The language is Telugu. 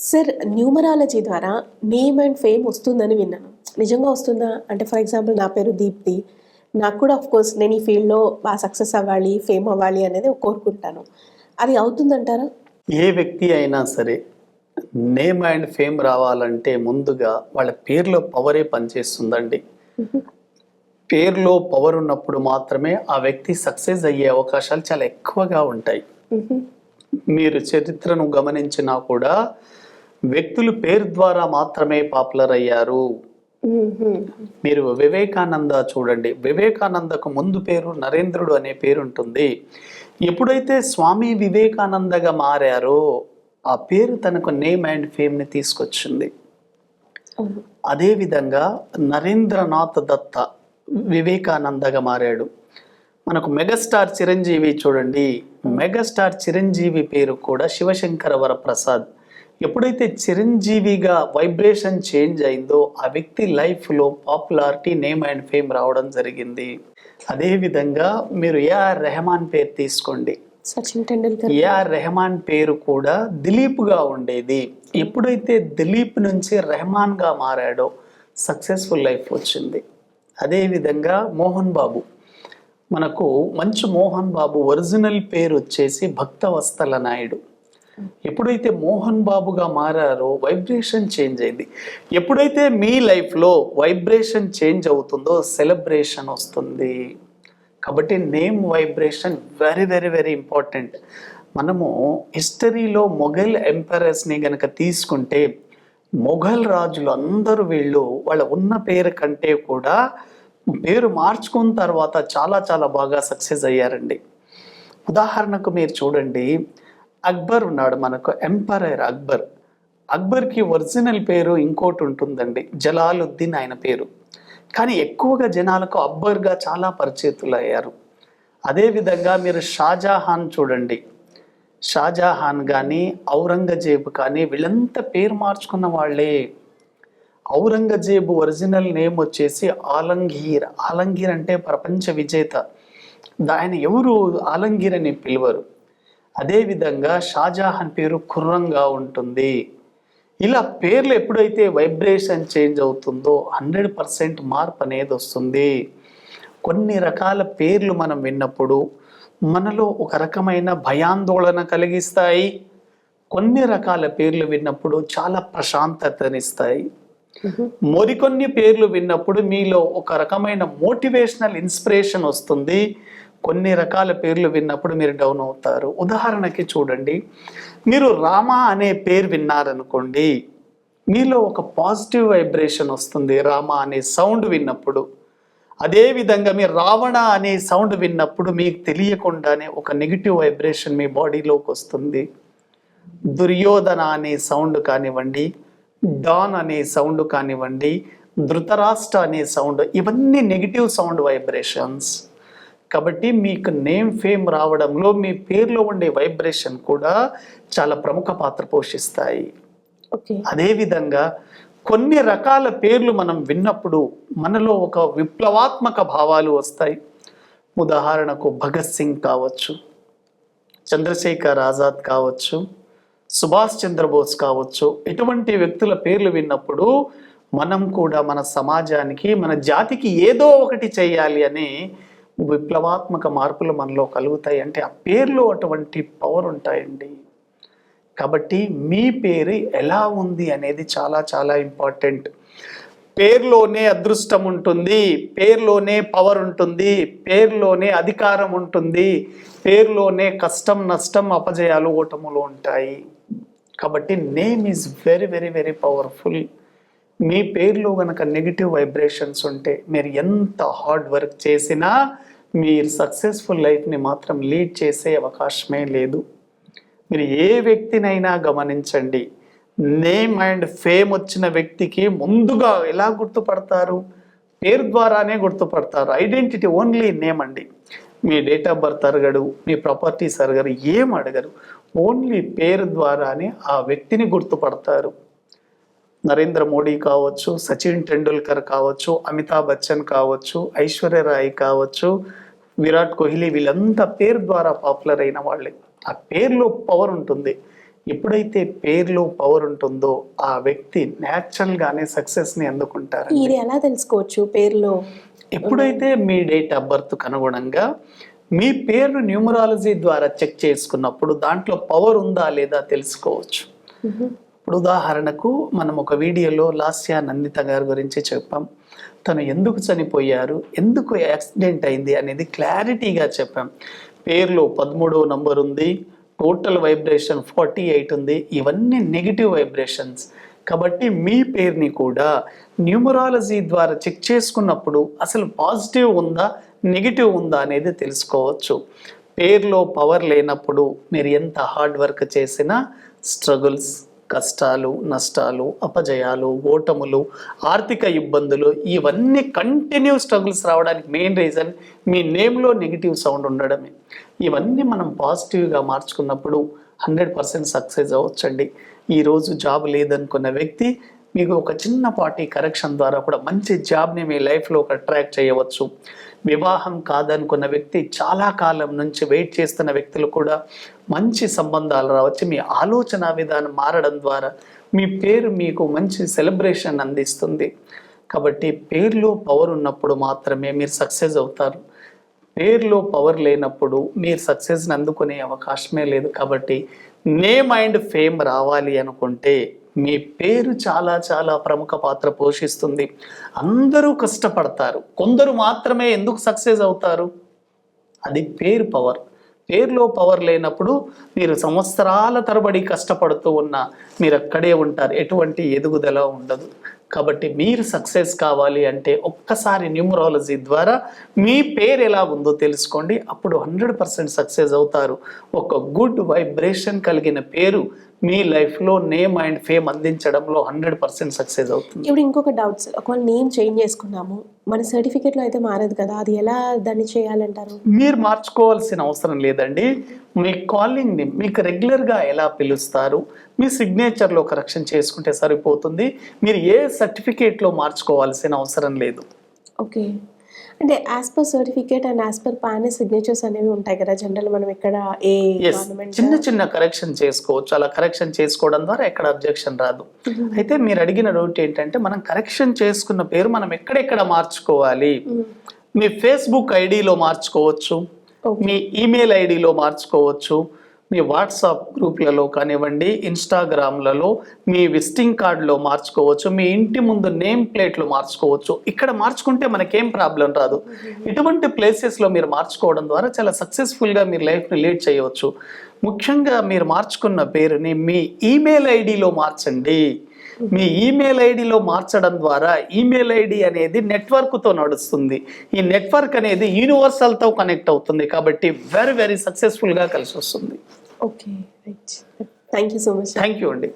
సార్ న్యూమరాలజీ ద్వారా నేమ్ అండ్ ఫేమ్ వస్తుందని విన్నాను నిజంగా వస్తుందా? అంటే ఫర్ ఎగ్జాంపుల్ నా పేరు దీప్తి. నాకు కూడా ఆఫ్ కోర్స్ నేను ఈ ఫీల్డ్లో బాగా సక్సెస్ అవ్వాలి ఫేమ్ అవ్వాలి అనేది కోరుకుంటాను. అది అవుతుందంటారా? ఏ వ్యక్తి అయినా సరే నేమ్ అండ్ ఫేమ్ రావాలంటే ముందుగా వాళ్ళ పేరులో పవరే పనిచేస్తుందండి. పేరులో పవర్ ఉన్నప్పుడు మాత్రమే ఆ వ్యక్తి సక్సెస్ అయ్యే అవకాశాలు చాలా ఎక్కువగా ఉంటాయి. మీరు చరిత్రను గమనించినా కూడా వ్యక్తులు పేరు ద్వారా మాత్రమే పాపులర్ అయ్యారు మీరు వివేకానంద చూడండి. వివేకానందకు ముందు పేరు నరేంద్రుడు అనే పేరు ఉంటుంది. ఎప్పుడైతే స్వామి వివేకానందగా మారారో ఆ పేరు తనకు నేమ్ అండ్ ఫేమ్ని తీసుకొచ్చింది. అదేవిధంగా నరేంద్రనాథ్ దత్త వివేకానందగా మారాడు. మనకు మెగాస్టార్ చిరంజీవి చూడండి. మెగాస్టార్ చిరంజీవి పేరు కూడా శివశంకర వరప్రసాద్. ఎప్పుడైతే చిరంజీవిగా వైబ్రేషన్ చేంజ్ అయిందో ఆ వ్యక్తి లైఫ్లో పాపులారిటీ నేమ్ అండ్ ఫేమ్ రావడం జరిగింది. అదేవిధంగా మీరు ఏఆర్ రెహమాన్ పేరు తీసుకోండి. సచిన్ టెండూల్కర్. ఏఆర్ రెహమాన్ పేరు కూడా దిలీప్గా ఉండేది. ఎప్పుడైతే దిలీప్ నుంచి రెహమాన్గా మారాడో సక్సెస్ఫుల్ లైఫ్ వచ్చింది. అదేవిధంగా మోహన్ బాబు. మనకు మంచు మోహన్ బాబు ఒరిజినల్ పేరు వచ్చేసి భక్తవస్తల నాయుడు. ఎప్పుడైతే మోహన్ బాబుగా మారారో వైబ్రేషన్ చేంజ్ అయింది. ఎప్పుడైతే మీ లైఫ్లో వైబ్రేషన్ చేంజ్ అవుతుందో సెలబ్రేషన్ వస్తుంది. కాబట్టి name vibration very very very important మనము హిస్టరీలో మొఘల్ ఎంపరర్స్ని గనక తీసుకుంటే మొఘల్ రాజులు అందరూ వీళ్ళు వాళ్ళ ఉన్న పేరు కంటే కూడా పేరు మార్చుకున్న తర్వాత చాలా చాలా బాగా సక్సెస్ అయ్యారండి. ఉదాహరణకు మీరు చూడండి. అక్బర్ ఉన్నాడు మనకు ఎంపరర్ అక్బర్. అక్బర్కి ఒరిజినల్ పేరు ఇంకోటి ఉంటుందండి జలాలుద్దీన్ ఆయన పేరు. కానీ ఎక్కువగా జనాలకు అక్బర్గా చాలా పరిచితులు అయ్యారు అదేవిధంగా మీరు షాజహాన్ చూడండి. షాజహాన్ కానీ ఔరంగజేబు కానీ వీళ్ళంతా పేరు మార్చుకున్న వాళ్ళే. ఔరంగజేబు ఒరిజినల్ నేమ్ వచ్చేసి ఆలంగీర్. ఆలంగీర్ అంటే ప్రపంచ విజేత. ఆయన ఎవరు? ఆలంగీర్ అని పిలువరు. అదేవిధంగా షాజహాన్ పేరు ఖుర్రంగా ఉంటుంది. ఇలా పేర్లు ఎప్పుడైతే వైబ్రేషన్ చేంజ్ అవుతుందో హండ్రెడ్ పర్సెంట్ మార్పు అనేది వస్తుంది. కొన్ని రకాల పేర్లు మనం విన్నప్పుడు మనలో ఒక రకమైన భయాందోళన కలిగిస్తాయి. కొన్ని రకాల పేర్లు విన్నప్పుడు చాలా ప్రశాంతతనిస్తాయి. మరికొన్ని పేర్లు విన్నప్పుడు మీలో ఒక రకమైన మోటివేషనల్ ఇన్స్పిరేషన్ వస్తుంది. కొన్ని రకాల పేర్లు విన్నప్పుడు మీరు డౌన్ అవుతారు. ఉదాహరణకి చూడండి. మీరు రామ అనే పేరు విన్నారనుకోండి. మీలో ఒక పాజిటివ్ వైబ్రేషన్ వస్తుంది. రామ అనే సౌండ్ విన్నప్పుడు. అదే విధంగా మీరు రావణ అనే సౌండ్ విన్నప్పుడు మీకు తెలియకుండానే ఒక నెగిటివ్ వైబ్రేషన్ మీ బాడీలోకి వస్తుంది. దుర్యోధన అనే సౌండ్ కానివ్వండి డాన్ అనే సౌండ్ కానివ్వండి ధృతరాష్ట్ర అనే సౌండ్ ఇవన్నీ నెగిటివ్ సౌండ్ వైబ్రేషన్స్ కాబట్టి మీకు నేమ్ ఫేమ్ రావడంలో మీ పేరులో ఉండే వైబ్రేషన్ కూడా చాలా ప్రముఖ పాత్ర పోషిస్తాయి. ఓకే అదేవిధంగా కొన్ని రకాల పేర్లు మనం విన్నప్పుడు మనలో ఒక విప్లవాత్మక భావాలు వస్తాయి. ఉదాహరణకు భగత్ సింగ్ కావచ్చు చంద్రశేఖర్ ఆజాద్ కావచ్చు సుభాష్ చంద్రబోస్ కావచ్చు. ఇటువంటి వ్యక్తుల పేర్లు విన్నప్పుడు మనం కూడా మన సమాజానికి మన జాతికి ఏదో ఒకటి చేయాలి అని విప్లవాత్మక మార్పులు మనలో కలుగుతాయి అంటే ఆ పేర్లో అటువంటి పవర్ ఉంటాయండి. కాబట్టి మీ పేరు ఎలా ఉంది అనేది చాలా చాలా ఇంపార్టెంట్ పేర్లోనే అదృష్టం ఉంటుంది పేర్లోనే పవర్ ఉంటుంది పేర్లోనే అధికారం ఉంటుంది పేర్లోనే కష్టం నష్టం అపజయాలు ఓటములు ఉంటాయి. కాబట్టి name is very very very powerful మీ పేరులో కనుక నెగిటివ్ వైబ్రేషన్స్ ఉంటే మీరు ఎంత హార్డ్ వర్క్ చేసినా మీరు సక్సెస్ఫుల్ లైఫ్ని మాత్రం లీడ్ చేసే అవకాశమే లేదు. మీరు ఏ వ్యక్తినైనా గమనించండి. నేమ్ అండ్ ఫేమ్ వచ్చిన వ్యక్తికి ముందుగా ఎలా గుర్తుపడతారు? పేరు ద్వారానే గుర్తుపడతారు. ఐడెంటిటీ ఓన్లీ నేమ్ అండి. మీ డేట్ ఆఫ్ బర్త్ అడగడు మీ ప్రాపర్టీస్ అడగరు ఏం అడగరు. ఓన్లీ పేరు ద్వారానే ఆ వ్యక్తిని గుర్తుపడతారు. నరేంద్ర మోడీ కావచ్చు సచిన్ టెండూల్కర్ కావచ్చు అమితాబ్ బచ్చన్ కావచ్చు ఐశ్వర్య రాయ్ కావచ్చు విరాట్ కోహ్లీ వీళ్ళంతా పేరు ద్వారా పాపులర్ అయిన వాళ్ళే. ఆ పేరులో పవర్ ఉంటుంది. ఎప్పుడైతే పేరులో పవర్ ఉంటుందో ఆ వ్యక్తి natural గానే సక్సెస్ని అందుకుంటారు ఇది ఎలా తెలుసుకోవచ్చు పేరులో? ఎప్పుడైతే మీ డేట్ ఆఫ్ బర్త్ అనుగుణంగా మీ పేరును న్యూమరాలజీ ద్వారా చెక్ చేసుకున్నప్పుడు దాంట్లో పవర్ ఉందా లేదా తెలుసుకోవచ్చు. ఇప్పుడు ఉదాహరణకు మనం ఒక వీడియోలో లాస్యా నందిత గారి గురించి చెప్పాం. తను ఎందుకు చనిపోయారు? ఎందుకు యాక్సిడెంట్ అయింది? అనేది క్లారిటీగా చెప్పాం. పేర్లో పదమూడవ నంబర్ ఉంది టోటల్ వైబ్రేషన్ ఫార్టీ ఎయిట్ ఉంది ఇవన్నీ నెగిటివ్ వైబ్రేషన్స్. కాబట్టి మీ పేరుని కూడా న్యూమరాలజీ ద్వారా చెక్ చేసుకున్నప్పుడు అసలు పాజిటివ్ ఉందా నెగిటివ్ ఉందా అనేది తెలుసుకోవచ్చు. పేర్లో పవర్ లేనప్పుడు మీరు ఎంత హార్డ్ వర్క్ చేసినా స్ట్రగుల్స్ కష్టాలు నష్టాలు అపజయాలు ఓటములు ఆర్థిక ఇబ్బందులు ఇవన్నీ కంటిన్యూ స్ట్రగుల్స్ రావడానికి మెయిన్ రీజన్ మీ నేమ్లో నెగిటివ్ సౌండ్ ఉండడమే. ఇవన్నీ మనం పాజిటివ్గా మార్చుకున్నప్పుడు హండ్రెడ్ పర్సెంట్ సక్సెస్ అవ్వచ్చండి. ఈరోజు జాబ్ లేదనుకున్న వ్యక్తి మీకు ఒక చిన్నపాటి కరెక్షన్ ద్వారా కూడా మంచి జాబ్ని మీ లైఫ్లో ఒక చేయవచ్చు. వివాహం కాదనుకున్న వ్యక్తి చాలా కాలం నుంచి వెయిట్ చేస్తున్న వ్యక్తులు కూడా మంచి సంబంధాలు రావచ్చు. మీ ఆలోచన విధానం మారడం ద్వారా మీ పేరు మీకు మంచి సెలబ్రేషన్ అందిస్తుంది. కాబట్టి పేరులో పవర్ ఉన్నప్పుడు మాత్రమే మీరు సక్సెస్ అవుతారు. పేర్లో పవర్ లేనప్పుడు మీరు సక్సెస్ని అందుకునే అవకాశమే లేదు. కాబట్టి నేమ్ అండ్ ఫేమ్ రావాలి అనుకుంటే మీ పేరు చాలా చాలా ప్రముఖ పాత్ర పోషిస్తుంది. అందరూ కష్టపడతారు. కొందరు మాత్రమే ఎందుకు సక్సెస్ అవుతారు? అది పేరు పవర్. పేరులో పవర్ లేనప్పుడు మీరు సంవత్సరాల తరబడి కష్టపడుతూ ఉన్నా మీరు అక్కడే ఉంటారు. ఎటువంటి ఎదుగుదల ఉండదు. కాబట్టి మీరు సక్సెస్ కావాలి అంటే ఒక్కసారి న్యూమరాలజీ ద్వారా మీ పేరు ఎలా ఉందో తెలుసుకోండి. అప్పుడు హండ్రెడ్ పర్సెంట్ సక్సెస్ అవుతారు. ఒక గుడ్ వైబ్రేషన్ కలిగిన పేరు మీ లైఫ్లో నేమ్ అండ్ ఫేమ్ అందించడంలో హండ్రెడ్ పర్సెంట్ సక్సెస్ అవుతుంది. ఇప్పుడు ఇంకొక డౌట్ సార్ ఒకవేళ నేమ్ చేంజ్ చేసుకున్నాము మన సర్టిఫికేట్లో అయితే మారదు కదా అది ఎలా దాన్ని చేయాలంటారు? మీరు మార్చుకోవాల్సిన అవసరం లేదండి. మీ కాలింగ్ని మీకు రెగ్యులర్గా ఎలా పిలుస్తారు? మీ సిగ్నేచర్లో కరెక్షన్ చేసుకుంటే సరిపోతుంది. మీరు ఏ సర్టిఫికేట్లో మార్చుకోవాల్సిన అవసరం లేదు. ఓకే అంటే as per certificate and as per PAN signatures అనేవి ఉంటాయి కదా. జనరల్ మనం ఇక్కడ ఏ చిన్న చిన్న కరెక్షన్ చేసుకోవచ్చు. అలా కరెక్షన్ చేసుకోవడం ద్వారా ఎక్కడ అబ్జెక్షన్ రాదు. అయితే మీరు అడిగిన డౌట్ ఏంటంటే మనం కరెక్షన్ చేసుకున్న పేరు మనం ఎక్కడెక్కడ మార్చుకోవాలి? మీ ఫేస్బుక్ ఐడిలో మార్చుకోవచ్చు. మీ ఈమెయిల్ ఐడిలో మార్చుకోవచ్చు. మీ వాట్సాప్ గ్రూప్లలో కానివ్వండి ఇన్స్టాగ్రామ్లలో మీ విజిటింగ్ కార్డులో మార్చుకోవచ్చు మీ ఇంటి ముందు నేమ్ ప్లేట్లు మార్చుకోవచ్చు. ఇక్కడ మార్చుకుంటే మనకేం ప్రాబ్లం రాదు. ఇటువంటి ప్లేసెస్లో మీరు మార్చుకోవడం ద్వారా చాలా సక్సెస్ఫుల్గా మీరు లైఫ్ని లీడ్ చేయవచ్చు. ముఖ్యంగా మీరు మార్చుకున్న పేరుని మీ ఈమెయిల్ ఐడిలో మార్చండి. మీ ఈమెయిల్ ఐడిలో మార్చడం ద్వారా ఈమెయిల్ ఐడి అనేది నెట్వర్క్తో నడుస్తుంది. ఈ నెట్వర్క్ అనేది యూనివర్సల్తో కనెక్ట్ అవుతుంది కాబట్టి వెరీ వెరీ సక్సెస్ఫుల్గా కలిసి వస్తుంది. Okay thank you so much. Thank you అండి.